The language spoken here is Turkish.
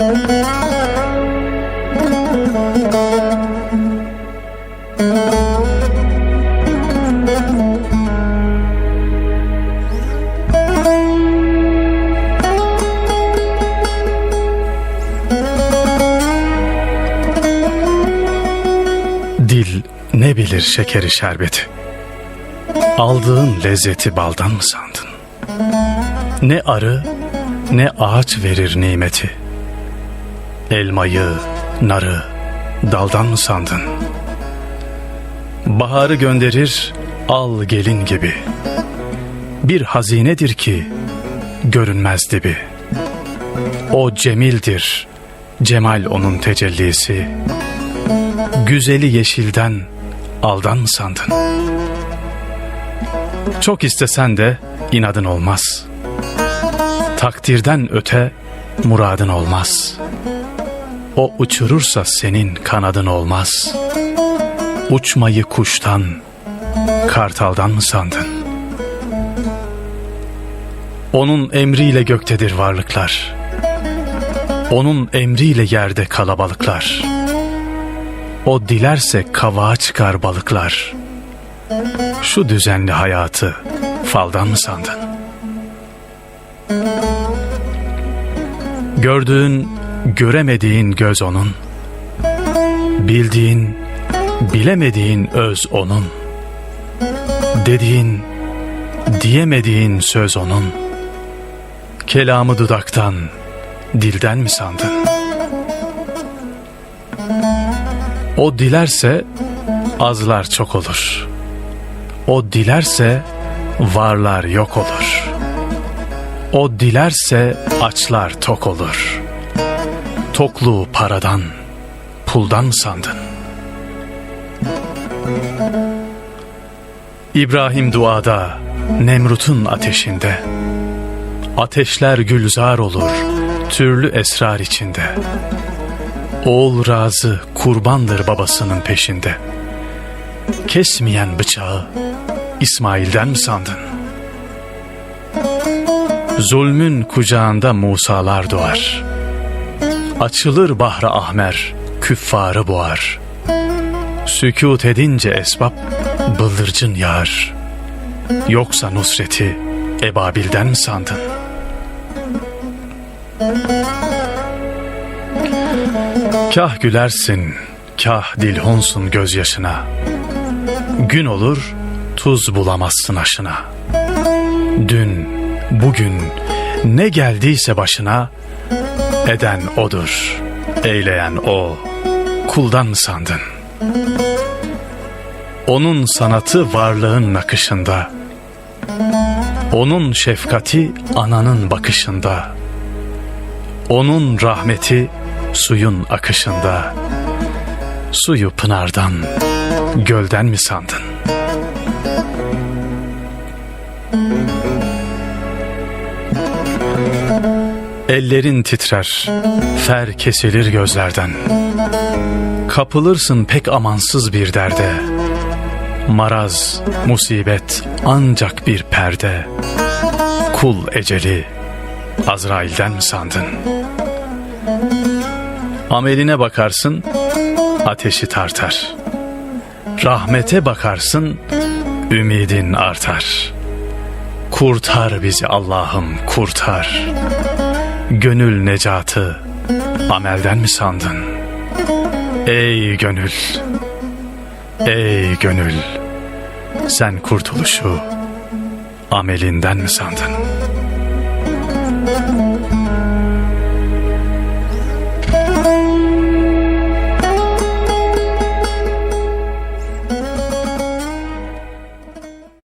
Dil ne bilir şekeri şerbeti Aldığın lezzeti baldan mı sandın? Ne arı ne ağaç verir nimeti Elmayı, narı daldan mı sandın? Baharı gönderir al gelin gibi. Bir hazinedir ki görünmez dibi. O cemildir, cemal onun tecellisi. Güzeli yeşilden aldan mı sandın? Çok istesen de inadın olmaz. Takdirden öte muradın olmaz. O uçurursa senin kanadın olmaz. Uçmayı kuştan, kartaldan mı sandın? Onun emriyle göktedir varlıklar. Onun emriyle yerde kalabalıklar. O dilerse kavağa çıkar balıklar. Şu düzenli hayatı faldan mı sandın? Gördüğün, göremediğin göz onun. Bildiğin, bilemediğin öz onun. Dediğin, diyemediğin söz onun. Kelamı dudaktan, dilden mi sandın? O dilerse azlar çok olur. O dilerse varlar yok olur. O dilerse açlar tok olur. Tokluğu paradan, puldan mı sandın? İbrahim duada, Nemrut'un ateşinde. Ateşler gülzar olur, türlü esrar içinde. Oğul razı kurbandır babasının peşinde. Kesmeyen bıçağı İsmail'den mi sandın? Zulmün kucağında Musalar doğar. Açılır bahra ahmer, küffarı boğar. Sükut edince esbab, bıldırcın yağar. Yoksa nusreti Ebabil'den mi sandın? Kah gülersin, kah dilhonsun gözyaşına. Gün olur, tuz bulamazsın aşına. Dün, bugün ne geldiyse başına, eden odur, eyleyen o, kuldan mı sandın? Onun sanatı varlığın nakışında, onun şefkati ananın bakışında, onun rahmeti suyun akışında, suyu pınardan, gölden mi sandın? Ellerin titrer, fer kesilir gözlerden. Kapılırsın pek amansız bir derde. Maraz, musibet ancak bir perde. Kul eceli, Azrail'den mi sandın? Ameline bakarsın, ateşi tartar. Rahmete bakarsın, ümidin artar. Kurtar bizi Allah'ım kurtar. Gönül necatı amelden mi sandın? Ey gönül, ey gönül, sen kurtuluşu amelinden mi sandın?''